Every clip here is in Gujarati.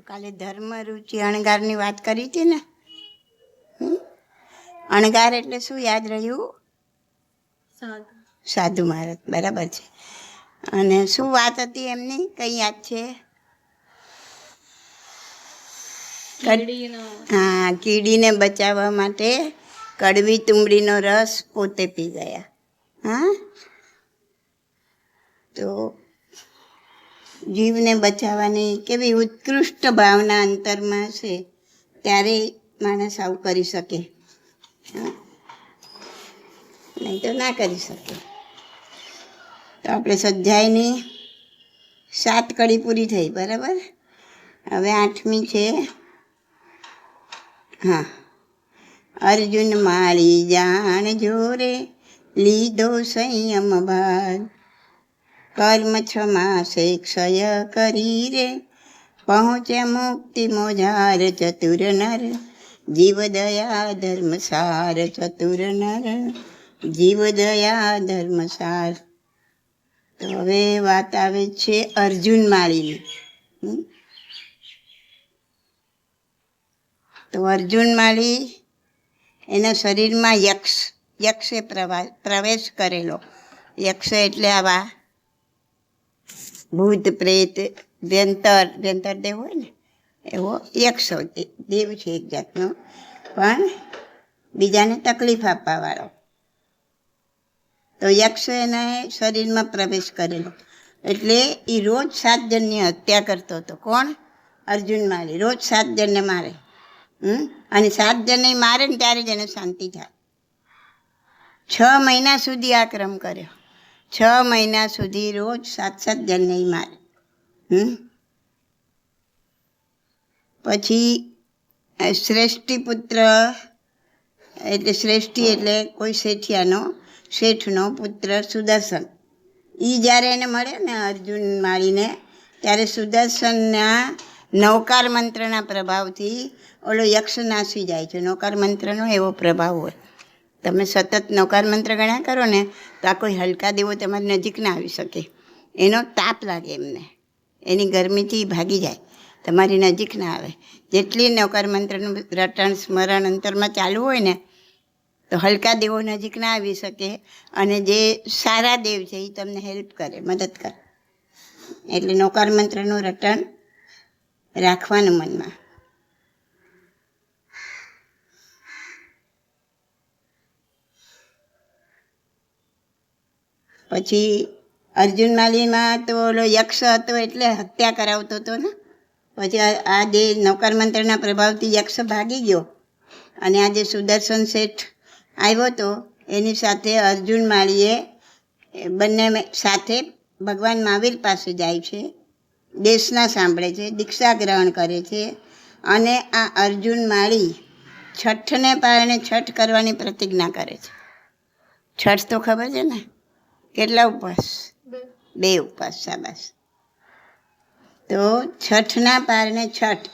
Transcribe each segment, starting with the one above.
તો કાલે ધર્મ રુચિ અણગારની વાત કરી હતી ને? અણગાર એટલે શું યાદ રહ્યું? સાધુ. મહારાજ બરાબર છે. અને શું વાત હતી એમની? કઈ યાદ છે? હા કીડીને બચાવવા માટે કડવી તુંબડીનો રસ પોતે પી ગયા. હા? તો જીવને બચાવવાની કેવી ઉત્કૃષ્ટ ભાવના અંતરમાં છે, ત્યારે માણસ આવું કરી શકે? નહીં તો ના કરી શકે. તો આપણે સજ્જાઈની સાત કડી પૂરી થઈ, બરાબર? હવે આઠમી છે. હા. અર્જુન મારી જાણ જોરે લીધો સંયમ ભાગ કર્મ ક્ષમા ક્ષય કરી રે. પહોંચે મુક્તિ મોજાર ચતુર નર. જીવ દયા ધર્મ સાર ચતુર નર. જીવ દયા ધર્મ સાર. તો હવે વાત આવે છે અર્જુન માળીની? તો અર્જુન માળી એના શરીરમાં યક્ષ, યક્ષે પ્રવા, પ્રવેશ કરેલો. યક્ષ એટલે આવા ભૂત પ્રેત વ્યંતર વ્યંતર દેવ હોય ને, એવો હોય દેવ છે એક જાતનો. પણ બીજાને તકલીફ આપવાવાળો. તો યક્ષ એના શરીરમાં પ્રવેશ કરેલો. એટલે એ રોજ સાત જણની હત્યા કરતો હતો. કોણ? અર્જુન મારે. રોજ સાત જણને મારે. હમ? અને સાત જણને મારે ને ત્યારે જ એને શાંતિ થાય. છ મહિના સુધી આ ક્રમ કર્યો. છ મહિના સુધી રોજ સાત સાત જણને મારે? પછી શ્રેષ્ઠી પુત્ર, એટલે શ્રેષ્ઠી એટલે કોઈ શેઠિયાનો, શેઠનો પુત્ર સુદર્શન. એ જ્યારે એને મળે ને અર્જુન માળીને ત્યારે સુદર્શનના નૌકાર મંત્રના પ્રભાવથી ઓલો યક્ષ નાસી જાય છે. નૌકાર મંત્રનો એવો પ્રભાવ હોય. તમે સતત નૌકાર મંત્ર ગણ્યા કરો ને તો આ કોઈ હલકા દેવો તમારી નજીક ના આવી શકે. એનો તાપ લાગે એમને. એની ગરમીથી ભાગી જાય. તમારી નજીક ના આવે. જેટલી નૌકાર મંત્રનું રટણ, સ્મરણ અંતરમાં ચાલુ હોય ને, તો હલકા દેવો નજીક ના આવી શકે અને જે સારા દેવ છે એ તમને હેલ્પ કરે, મદદ કરે. એટલે નૌકાર મંત્રનું રટણ રાખવાનું મનમાં. પછી અર્જુન માલીમાં તો ઓલો યક્ષ હતો એટલે હત્યા કરાવતો હતો ને. પછી આ- જે નૌકાર મંત્રના પ્રભાવથી યક્ષ ભાગી ગયો. અને આ જે સુદર્શન શેઠ આવ્યો હતો, એની સાથે અર્જુન માળીએ બંને સાથે ભગવાન મહાવીર પાસે જાય છે. દેશના સાંભળે છે, દીક્ષા ગ્રહણ કરે છે. અને આ અર્જુન માળી છઠને પારણે છઠ કરવાની પ્રતિજ્ઞા કરે છે. છઠ તો ખબર છે ને? કેટલા ઉપવાસ? બે. ઉપવાસ શાબાશ. તો છઠના પારણે છઠ.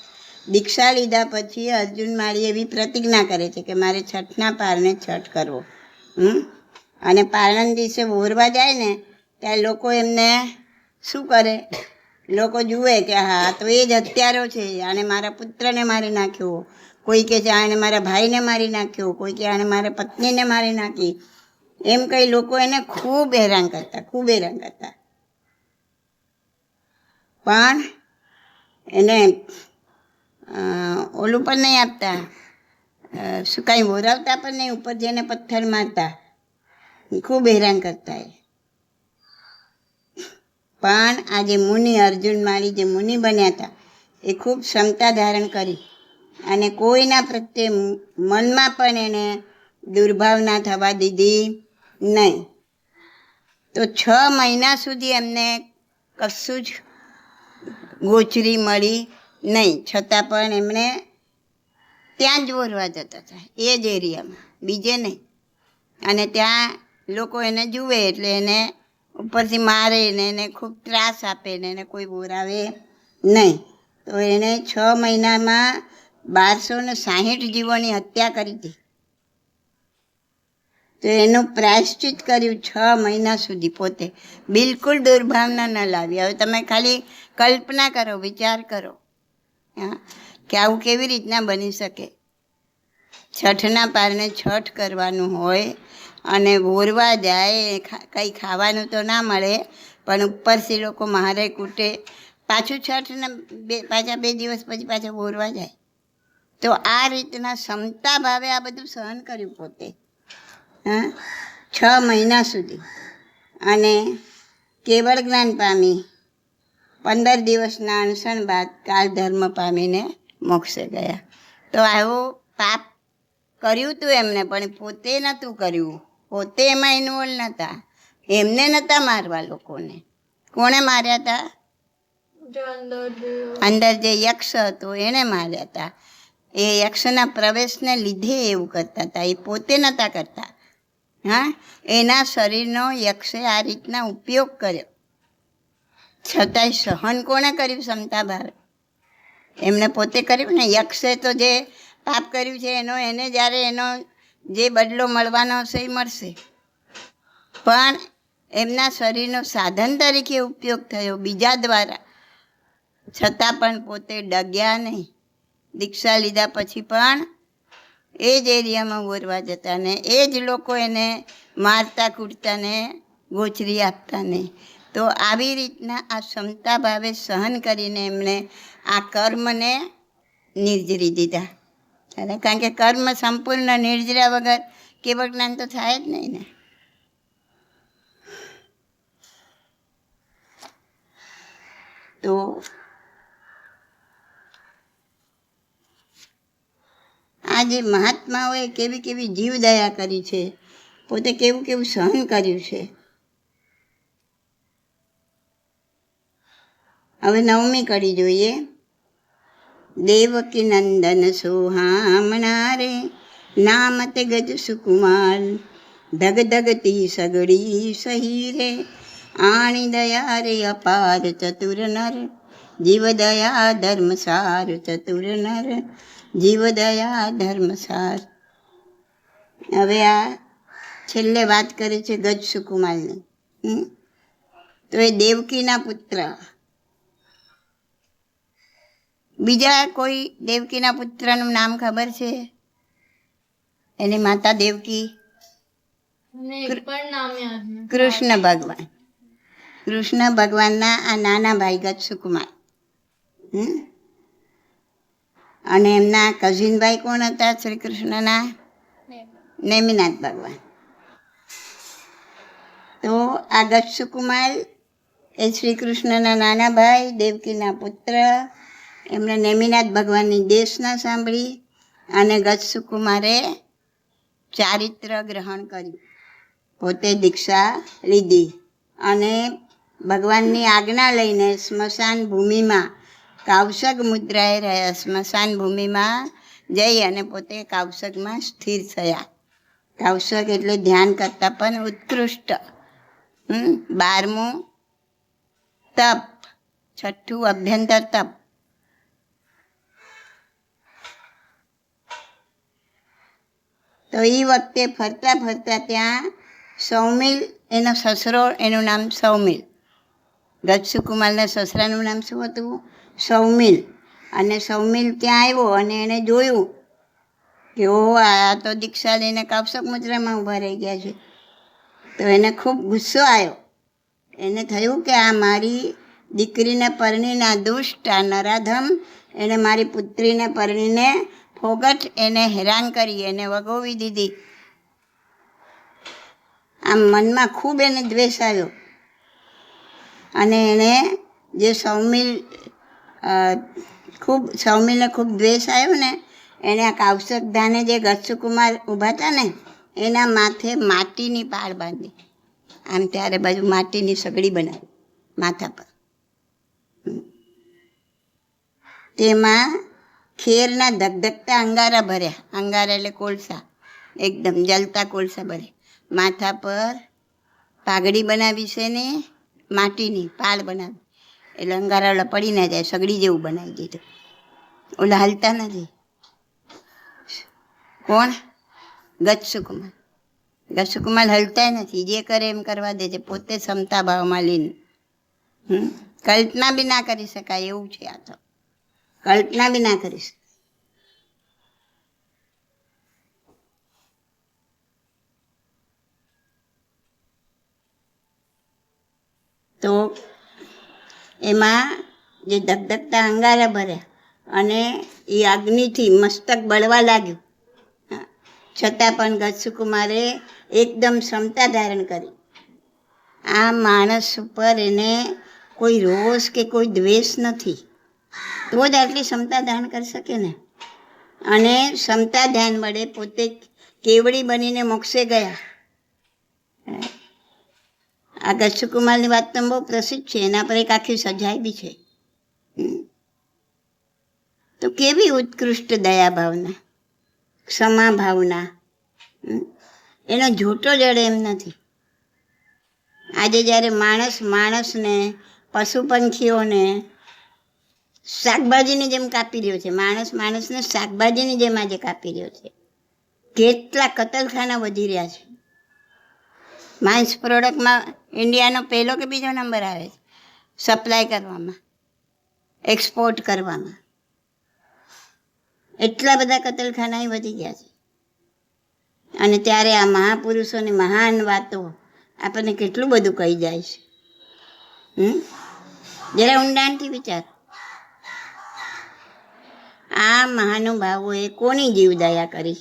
દીક્ષા લીધા પછી અર્જુન મારી એવી પ્રતિજ્ઞા કરે છે કે મારે છઠના પારણે છઠ કરવો. હમ? અને પારણ દિવસે વોરવા જાય ને ત્યારે લોકો એમને શું કરે? લોકો જુએ કે હા તો એ જ હત્યારો છે આને મારા પુત્રને મારી નાખ્યો. કોઈ કે છે આને મારા ભાઈને મારી નાખ્યો. કોઈ કે આને મારા પત્નીને મારી નાખી. એમ કઈ લોકો એને ખૂબ હેરાન કરતા, ખૂબ હેરાન કરતા. પણ એને ઓલું પણ નહીં આપતા શું કાંઈ મોરાવતા પણ નહીં, ઉપર જેને પથ્થર મારતા. ખૂબ હેરાન કરતા એ. પણ આ જે મુનિ અર્જુન માળી જે મુનિ બન્યા હતા, એ ખૂબ ક્ષમતા ધારણ કરી. અને કોઈના પ્રત્યે મનમાં પણ એને દુર્ભાવના થવા દીધી. નહીં. તો છ મહિના સુધી એમને કશું જ ગોચરી મળી નહીં. છતાં પણ એમણે ત્યાં જ વોરવા જતા હતા, એ જ એરિયામાં, બીજે નહીં. અને ત્યાં લોકો એને જુએ એટલે એને ઉપરથી મારે ને એને ખૂબ ત્રાસ આપે ને એને કોઈ બોરાવે નહીં. તો એણે છ મહિનામાં બારસો ને સાહીઠ જીવોની હત્યા કરી હતી તો એનું પ્રાયશ્ચિત કર્યું છ મહિના સુધી પોતે. બિલકુલ દુર્ભાવના ન લાવી. હવે તમે ખાલી કલ્પના કરો, વિચાર કરો. હા? કે આવું કેવી રીતના બની શકે? છઠના પારને છઠ કરવાનું હોય અને વોરવા જાય કંઈ ખાવાનું તો ના મળે, પણ ઉપરથી લોકો મહારે કૂટે. પાછું છઠને બે, પાછા બે દિવસ પછી પાછા વોરવા જાય. તો આ રીતના ક્ષમતા ભાવે આ બધું સહન કર્યું પોતે. હા? છ મહિના સુધી. અને કેવળ જ્ઞાન પામી. પંદર દિવસના અનશન બાદ કાળ ધર્મ પામીને મોક્ષે ગયા. તો આવું પાપ કર્યું તું એમને, પણ પોતે નહોતું કર્યું. પોતે એમાં ઇન્વોલ્વ નહોતા. એમને નહોતા મારવા લોકોને. કોણે માર્યા હતા અંદર જે યક્ષ હતો એણે માર્યા હતા એ યક્ષના પ્રવેશને લીધે એવું કરતા હતા એ પોતે નહોતા કરતા. હા? એના શરીરનો યક્ષે આ રીતના ઉપયોગ કર્યો. છતાંય સહન કોણે કર્યું ક્ષમતા ભાવે? એમને પોતે કર્યું ને? યક્ષે તો જે પાપ કર્યું છે એનો, એને જ્યારે એનો જે બદલો મળવાનો હશે એ મળશે. પણ એમના શરીરનો સાધન તરીકે ઉપયોગ થયો બીજા દ્વારા. છતાં પણ પોતે ડગ્યા નહીં. દીક્ષા લીધા પછી પણ એ જ એરિયામાં બોરવા જતા ને એ જ લોકો એને મારતા, કૂટતા ને ગોચરી આપતા નહીં તો આવી રીતના આ ક્ષમતા ભાવે સહન કરીને એમણે આ કર્મને નિર્જરી દીધા. કારણ કે કર્મ સંપૂર્ણ નિર્જરા વગર કેવળ જ્ઞાન તો થાય જ નહીં ને. તો આ જે મહાત્માઓએ કેવી કેવી જીવદયા કરી છે, પોતે કેવું કેવું સહન કર્યું છે. હવે નવમી કડી જોઈએ. દેવકી નંદન સોહામણા રે નામતે ગજ સુકુમાર. ધગ ધગતી સગડી સહી રે, આણી દયા રે અપાર ચતુર નર. જીવ દયા ધર્મસાર ચતુર નર. જીવ દયા ધર્મસાર. હવે આ છેલ્લે વાત કરે છે ગજ સુકુમારની. હમ? તો એ દેવકીના પુત્ર. બીજા કોઈ દેવકીના પુત્રનું નામ ખબર છે? એની માતા દેવકી? કૃષ્ણ ભગવાન. કૃષ્ણ ભગવાનના આ નાના ભાઈ ગજ સુકુમાર. હમ? અને એમના કઝિનભાઈ કોણ હતા? શ્રી કૃષ્ણના? નેમિનાથ ભગવાન. તો આ ગચ્છકુમાર એ શ્રી કૃષ્ણના નાના ભાઈ દેવકીના પુત્ર, એમણે નેમિનાથ ભગવાનની દેશના સાંભળી અને ગચ્છકુમારે ચારિત્ર ગ્રહણ કર્યું. પોતે દીક્ષા લીધી અને ભગવાનની આજ્ઞા લઈને સ્મશાન ભૂમિમાં કાવસક મુદ્રાએ રહ્યા. સ્મશાન ભૂમિમાં જઈ અને પોતે કાવસકમાં સ્થિર થયા. કાવસક એટલે ધ્યાન કરતાં પણ ઉત્કૃષ્ટ. બારમું તપ, છઠ્ઠું અભ્યંતર તપ. તો એ વખતે ફરતા ફરતા ત્યાં સૌમિલ, એનો સસરો, એનું નામ સૌમિલ. ગજસુકુમારના સસરાનું નામ શું હતું? સૌમિલ. અને સૌમિલ ત્યાં આવ્યો અને એણે જોયું કે ઓ આ તો દીક્ષા લઈને કાપસક મુદ્રામાં ઊભા રહી ગયા છે. તો એને ખૂબ ગુસ્સો આવ્યો. એને થયું કે, આ મારી દીકરીને પરણીને દુષ્ટ, આ નરાધમ એણે મારી પુત્રીને પરણીને ફોગટ, એને હેરાન કરી, એને વગોવી દીધી. આમ મનમાં ખૂબ એને દ્વેષ આવ્યો. અને એણે જે સૌમિલ ખૂબ સૌમીને ખૂબ દ્વેષ આવ્યો ને એણે આ કાવસક ધાને જે ગચ્છુકુમાર ઊભા હતા ને, એના માથે માટીની પાળ બાંધી. આમ ત્યારે બાજુ માટીની સગડી બનાવી, માથા પર. તેમાં ખેરના ધગધગતા અંગારા ભર્યા. અંગારા એટલે કોલસા. એકદમ જલતા કોલસા ભર્યા. માથા પર પાઘડી બનાવી છે ને, માટીની પાળ બનાવી. એટલે અંગારા પડી ના જાય, સગડી જેવું બનાવી દીધું. ઓલા હાલતા નથી. કોણ? ગચ્છુકુમાર ગચ્છુકુમાર હલતા નથી. જે કરે એમ કરવા દે છે. પોતે ક્ષમતા ભાવમાં લઈને? કલ્પના બી ના કરી શકાય. એવું છે આ તો. કલ્પના બી ના કરી શકાય. તો એમાં જે ધગધગતા અંગારા ભર્યા અને એ અગ્નિથી મસ્તક બળવા લાગ્યું. છતાં પણ ગચ્છકુમારે એકદમ ક્ષમતા ધારણ કરી. આ માણસ ઉપર એને કોઈ રોષ કે કોઈ દ્વેષ નથી. તો જ આટલી ક્ષમતા ધારણ કરી શકે ને? અને ક્ષમતા ધ્યાન વડે પોતે કેવડી બનીને મોક્ષે ગયા. આ ગચ્છકુમારની વાત તો બહુ પ્રસિદ્ધ છે, એના પર એક આખી સજાઈ બી છે. તો કેવી ઉત્કૃષ્ટ દયા ભાવના ક્ષમા ભાવના એનો જોટો જડે એમ નથી. આજે જ્યારે માણસ માણસને, પશુ પંખીઓને શાકભાજીની જેમ કાપી રહ્યો છે, માણસ માણસને શાકભાજીની જેમ આજે કાપી રહ્યો છે. કેટલા કતલખાના વધી રહ્યા છે. માંસ પ્રોડક્ટમાં ઇન્ડિયાનો પહેલો કે બીજો નંબર આવે છે? સપ્લાય કરવામાં. એક્સપોર્ટ કરવામાં. એટલા બધા કતલખાના વધી ગયા છે. અને ત્યારે આ મહાપુરુષોની મહાન વાતો આપણને કેટલું બધું કહી જાય છે. જરા ઊંડાણથી વિચાર. આ મહાનુભાવોએ કોની જીવદયા કરી?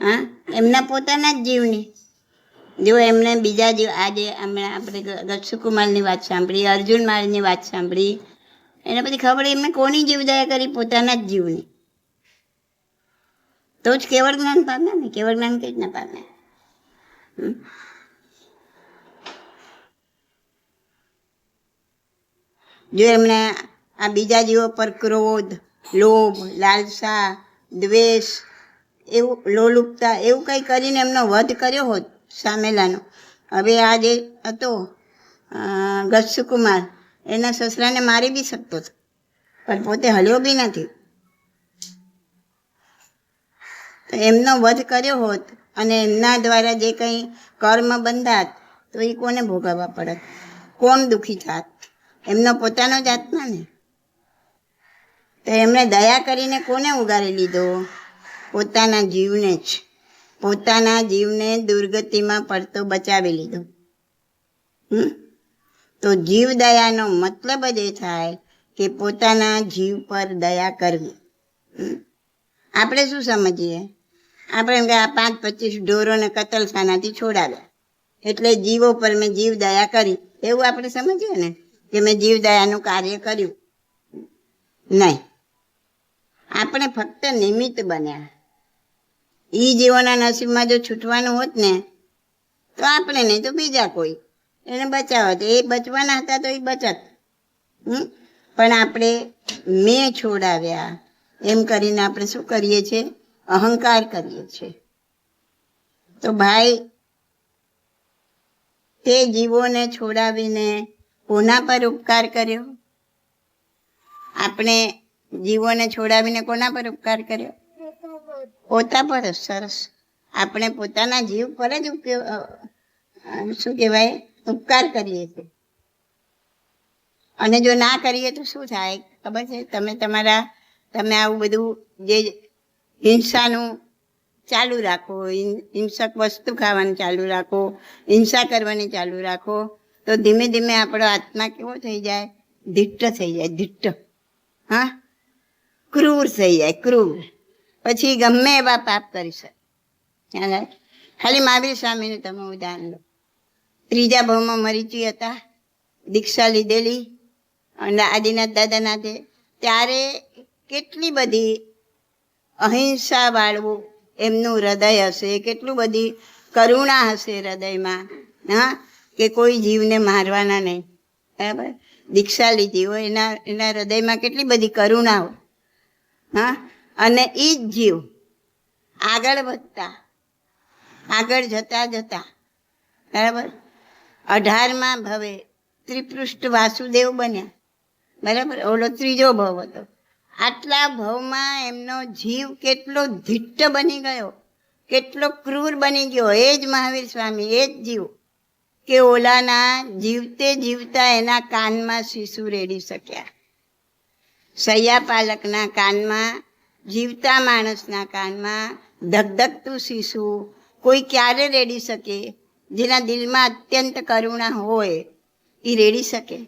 હા? એમના પોતાના જ જીવની જો એમને બીજા જીવ આજે હમણાં આપણે ગક્ષુકુમારની વાત સાંભળી, અર્જુન માળની વાત સાંભળી, એના પછી ખબર એમને કોની જીવદયા કરી? પોતાના જ જીવની. તો જ કેવળ જ્ઞાન પામે ને? કેવળ જ્ઞાન કઈ જ ના પામે જો એમણે આ બીજા જીવો પર ક્રોધ, લોભ, લાલસા, દ્વેષ, એવું, લોલુપતા, એવું કંઈ કરીને એમનો વધ કર્યો હોત સામેલાનો. હવે આ જે હતો ગસ્સુકુમાર એના સસરાને મારી બી શકતો હતો, પણ પોતે હલ્યો બી નથી. તો એમનો વધ કર્યો હોત અને એમના દ્વારા જે કંઈ કર્મ બંધાત, તો એ કોને ભોગવવા પડત? કોણ દુઃખી થાત એમનો પોતાનો જ આત્મા ને? તો એમણે દયા કરીને કોને ઉગારી લીધો? પોતાના જીવને જ. પોતાના જીવને દુર્ગતિમાં પડતો બચાવી લીધો? તો જીવ દયાનો મતલબ જ એ થાય કે પોતાના જીવ પર દયા કરવી? આપણે શું સમજીએ? આપણે એમ કે આ પાંચ પચીસ ઢોરોને કતલખાનાથી છોડાવ્યા. એટલે જીવો પર મેં જીવ દયા કરી. એવું આપણે સમજીએ ને? કે મેં જીવ દયાનું કાર્ય કર્યું. નહીં. આપણે ફક્ત નિમિત્ત બન્યા. એ જીવોના નસીબમાં જો છૂટવાનું હોત ને, તો આપણે નહીં, તો બીજા કોઈ. એને બચાવત એ બચવાના હતા તો એ બચત. હમ? પણ આપણે મેં છોડાવ્યા. એમ કરીને આપણે શું કરીએ છીએ? અહંકાર કરીએ છીએ. તો ભાઈ, તે જીવોને છોડાવીને કોના પર ઉપકાર કર્યો? આપણે જીવોને છોડાવીને કોના પર ઉપકાર કર્યો? પોતા પર સરસ. આપણે પોતાના જીવ પર જ શું કહેવાય, ઉપકાર કરીએ છીએ. અને જો ના કરીએ તો શું થાય? ખબર છે? તમે તમારા, તમે આવું બધું જે હિંસાનું ચાલુ રાખો હિંસક વસ્તુ ખાવાનું ચાલુ રાખો, હિંસા કરવાની ચાલુ રાખો, તો ધીમે ધીમે આપણો આત્મા કેવો થઈ જાય? ધીટ્ટ થઈ જાય ધીટ્ટ હા? ક્રૂર થઈ જાય, ક્રૂર. પછી ગમે એવા પાપ કરી શકે. ખાલી મહાવીર સ્વામીનું તમે ઉદાહરણ લો. ત્રીજા ભાવમાં મરીચી હતા, દીક્ષા લીધેલી, અને આદિનાથ દાદાના ત્યારે કેટલી બધી અહિંસા વાળવું એમનું હૃદય હશે, કેટલું બધી કરુણા હશે હૃદયમાં, હા? કે કોઈ જીવને મારવાના નહીં. બરાબર? દીક્ષા લીધી હોય, એના એના હૃદયમાં કેટલી બધી કરુણા હોય હા? અને એ જ જીવ. આગળ વધતા. આગળ જતા જતા. બરાબર? અઢારમાં ભવે. ત્રિપૃષ્ઠ વાસુદેવ બન્યા. બરાબર? ઓલો ત્રીજો ભવ હતો. આટલા ભવમાં એમનો જીવ કેટલો ધીટ્ટ બની ગયો. કેટલો ક્રૂર બની ગયો. એ જ મહાવીર સ્વામી, એ જ જીવ. કે ઓલાના જીવતે જીવતા એના કાનમાં શીશુ રેડી શક્યા. સૈયા પાલકના કાનમાં જીવતા માણસના કાનમાં ધગધગતું શીશુ કોઈ ક્યારે રેડી શકે? જેના દિલમાં અત્યંત કરુણા હોય એ રેડી શકે.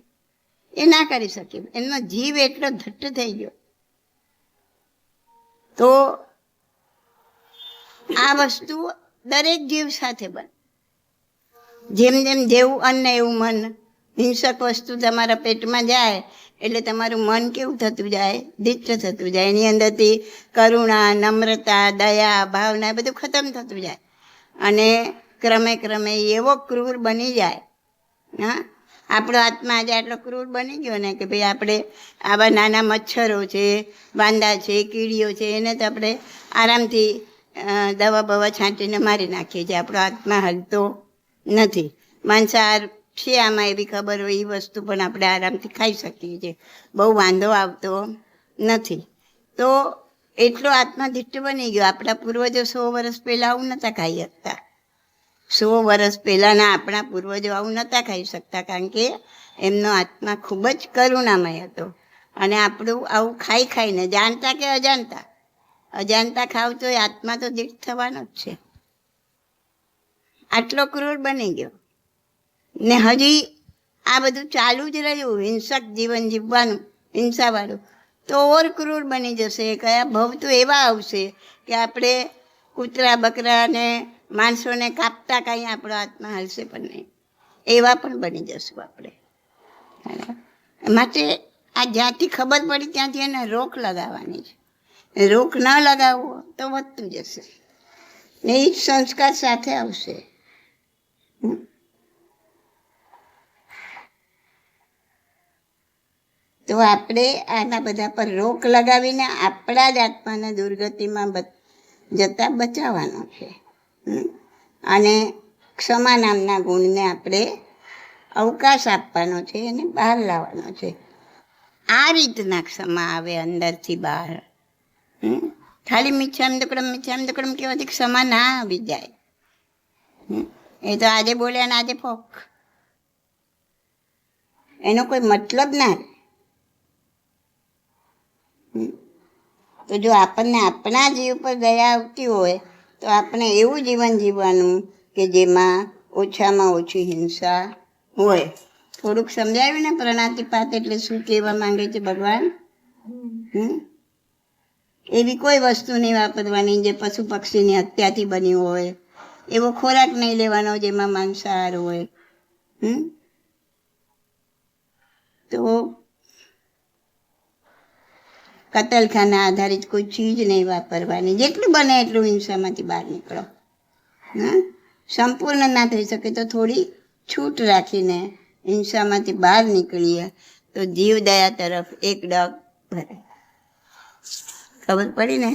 એ ના કરી શકે. એનો જીવ એટલો ધટ્ટ થઈ ગયો. તો આ વસ્તુ દરેક જીવ સાથે બને. જેમ જેમ જેવું અન્ન એવું મન, હિંસક વસ્તુ તમારા પેટમાં જાય એટલે તમારું મન કેવું થતું જાય? દિચ્છ થતું જાય? એની અંદરથી કરુણા, નમ્રતા, દયા, ભાવના બધું ખતમ થતું જાય. અને ક્રમે ક્રમે એવો ક્રૂર બની જાય. હા? આપણો આત્મા આજે આટલો ક્રૂર બની ગયો ને કે ભાઈ આપણે આવા નાના મચ્છરો છે, વાંદા છે, કીડીઓ છે, એને તો આપણે આરામથી દવા બવા છાંટીને મારી નાખીએ છીએ. આપણો આત્મા હલતો નથી. માંસાહાર છે આમાં એવી ખબર હોય એ વસ્તુ પણ આપણે આરામથી ખાઈ શકીએ છીએ. બહુ વાંધો આવતો નથી. તો એટલો આત્મા દિટ્ટ બની ગયો. આપણા પૂર્વજો સો વર્ષ પહેલાં આવું નહોતા ખાઈ શકતા. સો વર્ષ પહેલાંના આપણા પૂર્વજો આવું નહોતા ખાઈ શકતા કારણ કે એમનો આત્મા ખૂબ જ કરુણામય હતો. અને આપણું આવું ખાઈ ખાઈને જાણતા કે અજાણતા? અજાણતા ખાવ તો એ આત્મા તો દીઠ થવાનો જ છે. આટલો ક્રૂર બની ગયો. ને હજી આ બધું ચાલુ જ રહ્યું, હિંસક જીવન જીવવાનું, હિંસાવાળું. તો ઓર ક્રૂર બની જશે, કયા ભવ તો એવા આવશે કે આપણે કૂતરા બકરાને માણસોને કાપતા કાંઈ આપણો આત્મા હાલશે પણ નહીં. એવા પણ બની જશું આપણે? માટે આ જ્યાંથી ખબર પડી ત્યાંથી એને રોક લગાવવાની છે. રોક ન લગાવવો તો વધતું જશે. ને એ સંસ્કાર સાથે આવશે. તો આપણે આના બધા પર રોક લગાવીને આપણા જ આત્માને દુર્ગતિમાં જતા બચાવવાનો છે. અને ક્ષમા નામના ગુણને આપણે અવકાશ આપવાનો છે એને બહાર લાવવાનો છે આ રીતના ક્ષમા આવે અંદરથી બહાર. ખાલી મિચ્છામ દુકડમ મિચ્છામ દુકડમ કહેવાથી ક્ષમા ના આવી જાય એ તો આજે બોલ્યા ને આજે ફોક એનો કોઈ મતલબ ના. તો જો આપણને આપણા જીવ પર દયા આવતી હોય, તો આપણે એવું જીવન જીવવાનું કે જેમાં ઓછામાં ઓછી હિંસા હોય થોડુંક સમજાવ્યું ને પ્રણાતિપાત એટલે શું કહેવા માંગે છે ભગવાન? એવી કોઈ વસ્તુ નહીં વાપરવાની જે પશુ પક્ષીની હત્યાથી બની હોય, એવો ખોરાક નહીં લેવાનો જેમાં માંસાહાર હોય હમ? તો કતલખાના આધારિત કોઈ ચીજ નહીં વાપરવાની. જેટલું બને એટલું હિંસામાંથી બહાર નીકળો. હા? સંપૂર્ણ ના થઈ શકે તો થોડી છૂટ રાખીને હિંસામાંથી બહાર નીકળીએ તો જીવદયા તરફ એક ડગ ભરે ખબર પડી ને?